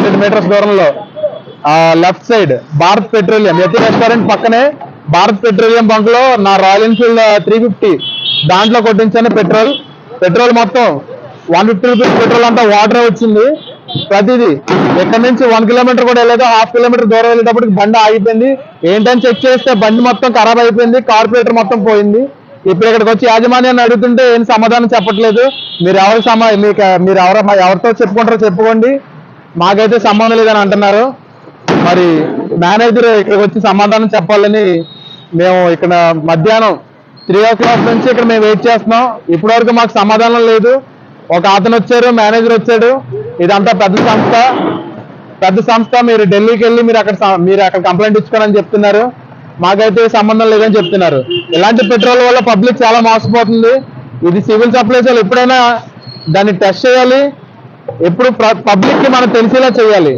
Hundred metres దూరంలో left side Bharat Petroleum యతి restaurant పక్కనే భారత్ పెట్రోలియం బంక్లో నా రాయల్ ఎన్ఫీల్డ్ త్రీ ఫిఫ్టీ దాంట్లో కొట్టించాను పెట్రోల్. పెట్రోల్ మొత్తం వన్ ఫిఫ్టీ రూపీస్ పెట్రోల్ అంతా వాటర్ వచ్చింది. ప్రతిదీ ఇక్కడ నుంచి వన్ కిలోమీటర్ కూడా వెళ్ళలేదు హాఫ్ కిలోమీటర్ దూరం వెళ్ళేటప్పటికి బండి ఆగిపోయింది. ఏంటని చెక్ చేస్తే బండి మొత్తం ఖరాబ్ అయిపోయింది కార్పొరేటర్ మొత్తం పోయింది. ఇప్పుడు ఇక్కడికి వచ్చి యాజమాన్యాన్ని అడుగుతుంటే ఏం సమాధానం చెప్పట్లేదు. మీరు ఎవరు సమా మీకు మీరు ఎవరు ఎవరితో చెప్పుకుంటారో చెప్పుకోండి. మాకైతే సంబంధం లేదని అంటున్నారు. మరి మేనేజర్ ఇక్కడికి వచ్చి సమాధానం చెప్పాలని మేము ఇక్కడ మధ్యాహ్నం త్రీ ఓ క్లాక్ నుంచి ఇక్కడ మేము వెయిట్ చేస్తున్నాం. ఇప్పటివరకు మాకు సమాధానం లేదు. ఒక అతను వచ్చారు మేనేజర్ వచ్చాడు. ఇదంతా పెద్ద సంస్థ. పెద్ద సంస్థ మీరు ఢిల్లీకి వెళ్ళి మీరు అక్కడ మీరు అక్కడ కంప్లైంట్ ఇచ్చుకోనని చెప్తున్నారు. మాకైతే సంబంధం లేదని చెప్తున్నారు. ఇలాంటి పెట్రోల్ వల్ల పబ్లిక్ చాలా మోసపోతుంది. ఇది సివిల్ సప్లైస్ వాళ్ళు ఎప్పుడైనా దాన్ని టెస్ట్ చేయాలి. ఎప్పుడు పబ్లిక్కి మనం తెలిసేలా చేయాలి.